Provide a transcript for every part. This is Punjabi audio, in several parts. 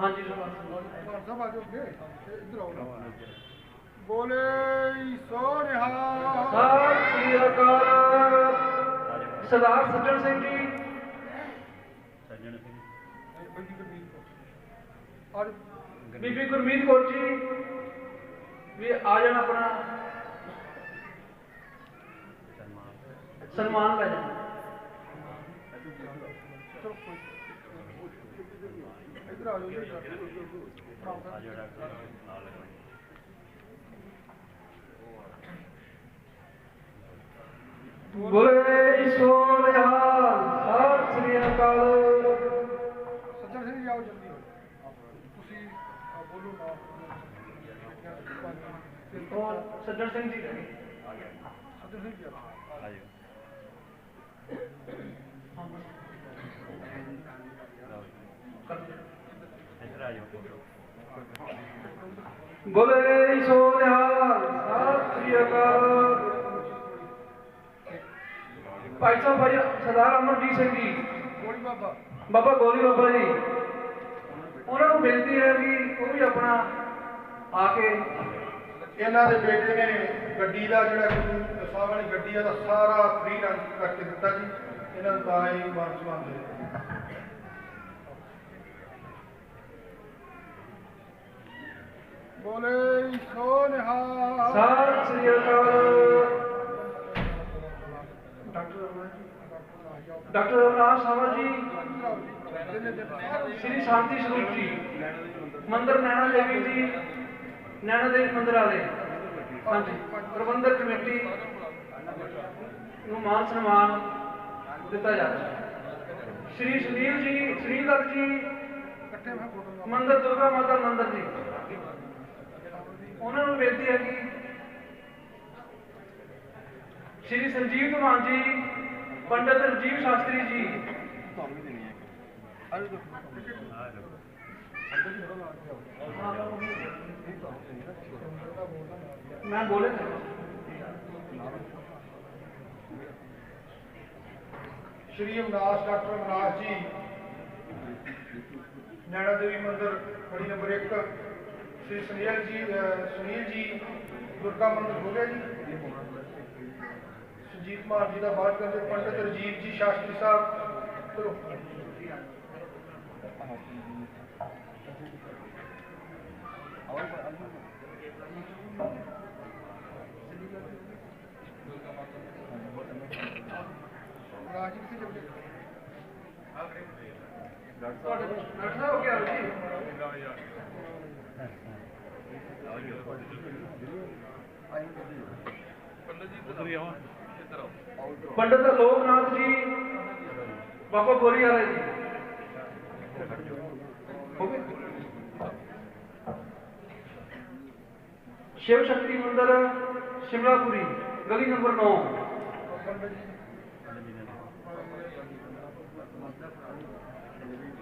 ਹਾਂਜੀ ਸਰਦਾਰ ਸਭ ਆ ਜਾਓ ਇੱਧਰ ਆਓ। ਬੋਲੇ ਸੋ ਨਿਹਾਲ ਸਤਿ ਸ੍ਰੀ ਅਕਾਲ। ਸਰਦਾਰ ਸੱਜਣ ਸਿੰਘ ਜੀ। ਸੱਜਣ ਸਿੰਘ। ਬੀਬੀ ਗੁਰਮੀਤ ਕੌਰ। ਆ ਜਾਓ। ਬੀਬੀ ਗੁਰਮੀਤ ਕੌਰ ਜੀ ਵੀ ਆ ਜਾਣ ਆਪਣਾ। ਸਨਮਾਨ ਸਨਮਾਨ ਲੈ ਜਾਣ। ਚਲੋ ਕੋਈ ਇੱਧਰ ਆ ਜਾਓ। ਆ ਜਿਹੜਾ ਨਾਲ ਲਗਾਈ ਬੋਲੇ ਸੋ ਨਿਹਾਲ ਸਤਿ ਸ੍ਰੀ ਅਕਾਲ। ਸੱਜਣ ਸਿੰਘ ਜੀ ਆਓ ਜਲਦੀ ਤੁਸੀਂ ਆ, ਬੋਲੋ ਨਾ। ਹੋਰ ਸੱਜਣ ਸਿੰਘ ਜੀ ਰਹਿ ਗਏ। ਸੱਜਣ ਸਿੰਘ ਜੀ। ਆ ਜਾਓ ਲਓ ਜੀ। ਇੱਧਰ ਆ ਜਾਓ ਫੋਟੋ ਬੋਲੇ ਸੋ ਨਿਹਾਲ ਸਤਿ ਸ੍ਰੀ ਅਕਾਲ। ਭਾਈ ਸਾਹਿਬ ਭਾਈ ਸਰਦਾਰ ਅਮਰਜੀਤ ਸਿੰਘ ਜੀ। ਗੋਲੀ ਬਾਬਾ। ਬਾਬਾ ਗੋਲੀ ਬਾਬਾ ਜੀ। ਉਹਨਾਂ ਨੂੰ ਬੇਨਤੀ ਹੈ ਵੀ ਉਹ ਵੀ ਆਪਣਾ ਆ ਕੇ ਇਹਨਾਂ ਦੇ ਬੇਟੇ ਨੇ ਗੱਡੀ ਦਾ ਜਿਹੜਾ ਸਾਹ ਵਾਲੀ ਗੱਡੀ ਦਾ ਸਾਰਾ ਫ੍ਰੀ ਰੰਗ ਕਰਕੇ ਦਿੱਤਾ ਜੀ। ਇਹਨਾਂ ਨੂੰ ਤਾਂ ਹੀ ਮਾਨ ਸਨਮਾਨ ਦੇ ਬੋਲੇ ਸੋ ਨਿਹਾਲ। ਸਤਿ ਸ੍ਰੀ ਅਕਾਲ। ਡਾਕਟਰ ਡਾਕਟਰ ਅਵਨਾਸ਼ ਸਾਵਾ ਜੀ। ਸ੍ਰੀ ਸ਼ਾਂਤੀ ਸਰੂਪ ਜੀ। ਮੰਦਰ ਨੈਣਾ ਦੇਵੀ ਜੀ। ਨੈਣਾ ਦੇਵੀ ਮੰਦਰ ਵਾਲੇ। ਹਾਂਜੀ। ਪ੍ਰਬੰਧਕ ਕਮੇਟੀ ਨੂੰ ਮਾਨ ਸਨਮਾਨ ਦਿੱਤਾ ਜਾਂਦਾ ਸ੍ਰੀ ਸੁਨੀਲ ਜੀ ਜੀ। ਇਕੱਠੇ ਮੈਂ ਫੋਟੋ ਮੰਦਰ ਦੁਰਗਾ ਮਾਤਾ ਮੰਦਰ ਜੀ। ਉਹਨਾਂ ਨੂੰ ਬੇਨਤੀ ਹੈ ਕਿ ਸ਼੍ਰੀ ਸੰਜੀਵ ਕੁਮਾਰ ਜੀ, ਪੰਡਤ ਰਜੀਵ ਸ਼ਾਸਤਰੀ ਜੀ। ਆ ਜਾਓ ਮੈਂ ਬੋਲੇ ਸ਼੍ਰੀ ਅਵਨਾਸ਼ ਡਾਕਟਰ ਅਵਨਾਸ਼ ਜੀ, ਨੈਣਾ ਦੇਵੀ ਮੰਦਿਰ, ਖੜੀ ਨੰਬਰ 1 ਸ਼੍ਰੀ ਸੁਨੀਲ ਜੀ ਅਹ ਸੁਨੀਲ ਜੀ ਦੁਰਗਾ ਮੰਦਿਰ ਹੋ ਗਿਆ ਜੀ ਸੁਜੀਤ ਕੁਮਾਰ ਜੀ ਦਾ ਬਾਤ ਕਰਦੇ ਪੰਡਿਤ ਰਜੀਤ ਜੀ ਸ਼ਾਸਤਰੀ ਸਾਹਿਬ ਚਲੋ ਰਾਜ ਜੀ ਕਿੱਥੇ ਚੱਲੇ ਤੁਹਾਡੇ ਡਾਕਟਰ ਸਾਹਿਬ ਜੀ ਪੰਡਤ ਬਾਬਾ ਗੋਰੀ ਵਾਲੇ ਜੀ। ਸ਼ਿਵ ਸ਼ਕਤੀ ਮੰਦਿਰ ਸ਼ਿਮਲਾਪੁਰੀ ਗਲੀ ਨੰਬਰ 9 शिव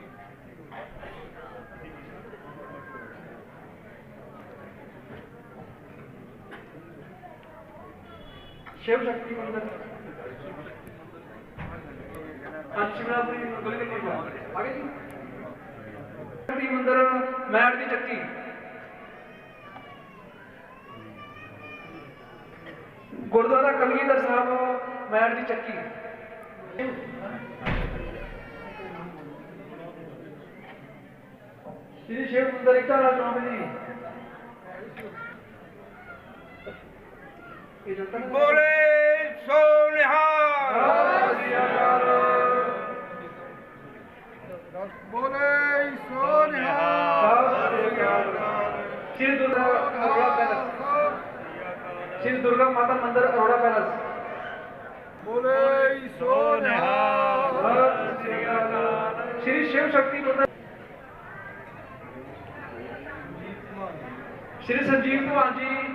शक्ति मंदिर हाँ शिवरात्रि गली के पास आगे जी शक्ति मंदिर मैट की चक्की गुरुद्वारा कलगीधर साहब मैट की चक्की श्री शिव मंदिर इटाला चौक जी ਬੋਲੇ ਸੋ ਨਿਹਾਲ। ਬੋਲੇ ਸੋ ਨਿਹਾਲ। ਸ੍ਰੀ ਦੁਰਗਾ ਅਰੋੜਾ ਪੈਲਸ। ਸ਼੍ਰੀ ਦੁਰਗਾ ਮਾਤਾ ਮੰਦਿਰ ਅਰੋੜਾ ਪੈਲਸ। ਬੋਲੇ ਸੋ ਨਿਹਾਲ। ਸ੍ਰੀ ਸ਼ਿਵ ਸ਼ਕਤੀ ਮੰਦਿਰ ਸ਼੍ਰੀ ਸੰਜੀਵ ਕੁਮਾਰ ਜੀ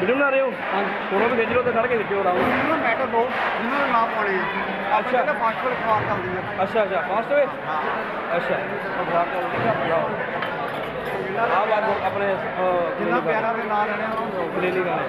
ਵੀਡੀਓ ਬਣਾ ਰਹੇ ਹੋ? ਹਾਂ ਫੋਟੋ ਵੀ ਖਿੱਚ ਲਓ ਤੇ ਖੜ ਕੇ ਖਿੱਚੋ ਆਰਾਮ ਨਾਲ। ਇਹਨਾਂ ਮੈਟਰ ਦੋ ਜਿਨ੍ਹਾਂ ਦੇ ਨਾਮ ਪਾਉਣੇ ਆ ਅੱਛਾ। ਆਪਾਂ ਫਾਸਟ ਫੂਡ ਖਵਾ ਕਰਦੀ ਆ। ਅੱਛਾ ਅੱਛਾ। Fast way? ਅੱਛਾ। ਅਖਬਾਰ ਚੱਲ ਰਹੀ ਹੈ ਆ ਬਾਤ ਆਪਣੇ ਜਿੰਨਾ ਪਿਆਰਾ ਦੇ ਨਾਂ ਲੈਣੇ ਆ ਕਲੀਨਿਕ ਵਾਲੇ।